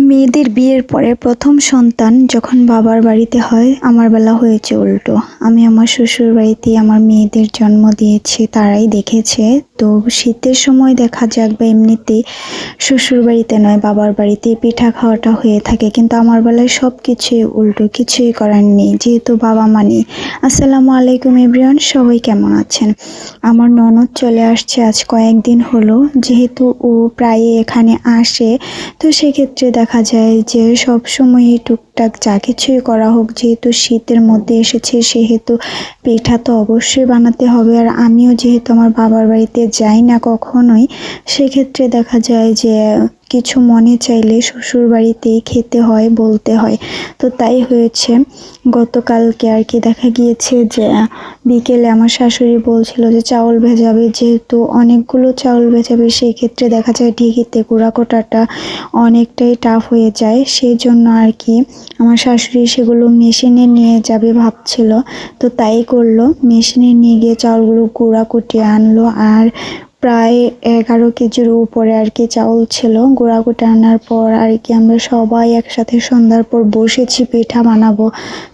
মেয়েদের বিয়ের পরে প্রথম সন্তান যখন বাবার বাড়িতে হয়, আমার বেলা হয়েছে উল্টো। আমি আমার শ্বশুর বাড়িতে আমার মেয়েদের জন্ম দিয়েছি, তারাই দেখেছে। তো শীতের সময় দেখা যাক বা এমনিতেই শ্বশুর বাড়িতে নয়, বাবার বাড়িতে পিঠা খাওয়াটা হয়ে থাকে। কিন্তু আমার বেলায় সব কিছুই উল্টো, কিছুই করার নেই। যেহেতু বাবা মানি আসসালামু আলাইকুম এভরিওয়ান, সবাই কেমন আছেন? আমার ননদ চলে আসছে আজ কয়েকদিন হলো। যেহেতু ও প্রায় এখানে আসে, তো সেক্ষেত্রে দেখা যায় যে সব সময়ই টুকটাক যা কিছুই করা হোক, যেহেতু শীতের মধ্যে এসেছে, সেহেতু পিঠা তো অবশ্যই বানাতে হবে। আর আমিও যেহেতু আমার বাবার বাড়িতে যাই না কখনোই সেক্ষেত্রে দেখা যায় যে কিছু মনে চাইলে শ্বশুর বাড়িতেই খেতে হয়, বলতে হয়। তো তাই হয়েছে। গতকালকে আর কি দেখা গিয়েছে যে, বিকেলে আমার শাশুড়ি বলছিল যে, চাউল ভেজাবে, যেহেতু অনেকগুলো চাউল ভেজাবে সেই ক্ষেত্রে দেখা যায় ঢিকিতে কোটাটা অনেকটাই টাফ হয়ে যায়। সেই জন্য আর কি আমার শাশুড়ি সেগুলো মেশিনে নিয়ে যাবে ভাবছিল। তো তাই করল। মেশিনে নিয়ে গিয়ে চাউলগুলো গুঁড়া কুটিয়ে আনলো। আর প্রায় এগারো কেজির উপরে আর কি চাউল ছিল। গুঁড়া কুটে আনার পর আর কি আমরা সবাই একসাথে সন্ধ্যার পর বসেছি পিঠা বানাবো।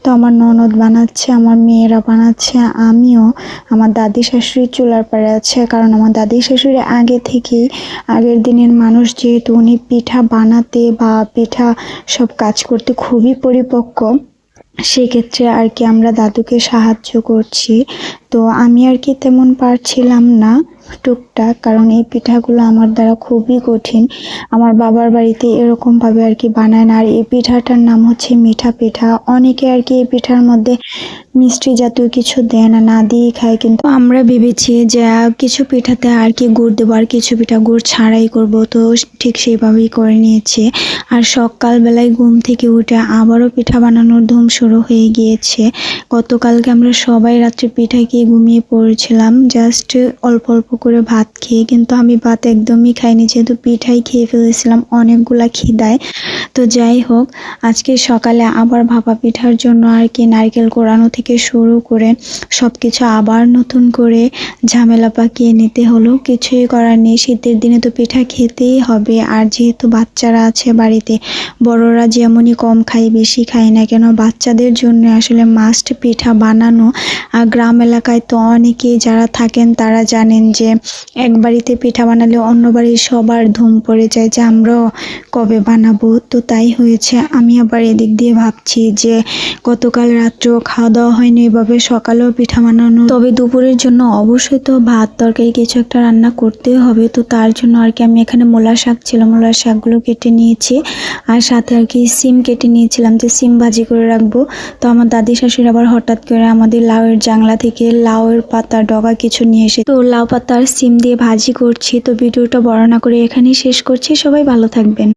তো আমার ননদ বানাচ্ছে, আমার মেয়েরা বানাচ্ছে, আমিও। আমার দাদি শাশুড়ি চুলার পাড়ে আছে, কারণ আমার দাদি শাশুড়ি আগে থেকেই আগের দিনের মানুষ, যেহেতু উনি পিঠা বানাতে বা পিঠা সব কাজ করতে খুবই পরিপক্ক, সেক্ষেত্রে আর কি আমরা দাদুকে সাহায্য করছি। তো আমি আর কি তেমন পারছিলাম না টুকটাক, কারণ এই পিঠাগুলো আমার দ্বারা খুবই কঠিন। আমার বাবার বাড়িতে এরকমভাবে আর কি বানায় না। আর এই পিঠাটার নাম হচ্ছে মিঠা পিঠা। অনেকে আর কি এই পিঠার মধ্যে মিষ্টি জাতীয় কিছু দেয় না না দিয়েই খায়। কিন্তু আমরা ভেবেছি যে কিছু পিঠাতে আর কি গুড় দেবো আর কিছু পিঠা গুড় ছাড়াই করব। তো ঠিক সেইভাবেই করে নিয়েছে। আর সকালবেলায় ঘুম থেকে উঠে আবারও পিঠা বানানোর ধুম শুরু হয়ে গিয়েছে। গতকালকে আমরা সবাই রাত্রে পিঠা খেয়ে ঘুমিয়ে পড়েছিলাম। জাস্ট অল্প অল্প করে ভাত খেয়ে, কিন্তু আমি ভাত একদমই খাইনি, যেহেতু পিঠাই খেয়ে ফেলেছিলাম, অনেকগুলা খিদায়। তো যাই হোক, আজকে সকালে আবার ভাপা পিঠার জন্য আর কি নারকেল কোরানো থেকে শুরু করে সব কিছু আবার নতুন করে ঝামেলা পাকিয়ে নিতে হলো। কিছুই করার নেই, শীতের দিনে তো পিঠা খেতেই হবে। আর যেহেতু বাচ্চারা আছে বাড়িতে, বড়রা যেমনই কম খায়, বেশি খায় না কেন, বাচ্চাদের জন্য আসলে মাস্ট পিঠা বানানো। আর গ্রাম এলাকায় তো অনেকেই যারা থাকেন, তারা জানেন যে এক বাড়িতে পিঠা বানালে অন্য বাড়ির সবার ধুম পড়ে যায় যে আমরাও কবে বানাবো। তো তাই হয়েছে। আমি আবার এদিক দিয়ে ভাবছি যে গতকাল রাত্রেও খাওয়া দাওয়া হয়নি, এভাবে সকালেও পিঠা বানানো। তবে দুপুরের জন্য অবশ্যই তো ভাত, তরকারি কিছু একটা রান্না করতে হবে। তো তার জন্য আর কি আমি এখানে মোলা শাক ছিল মোলা শাকগুলো কেটে নিয়েছি। আর সাথে আর কি সিম কেটে নিয়েছিলাম যে সিম ভাজি করে রাখব। তো আমার দাদি, শাশুড়ি আবার হঠাৎ করে আমাদের লাউয়ের জাংলা থেকে লাউয়ের পাতা, ডগা কিছু নিয়ে এসে তো লাউ পাতার সিম দিয়ে ভাজি করছি। তো ভিডিওটা বর্ণনা করে এখানেই শেষ করছি। সবাই ভালো থাকবেন।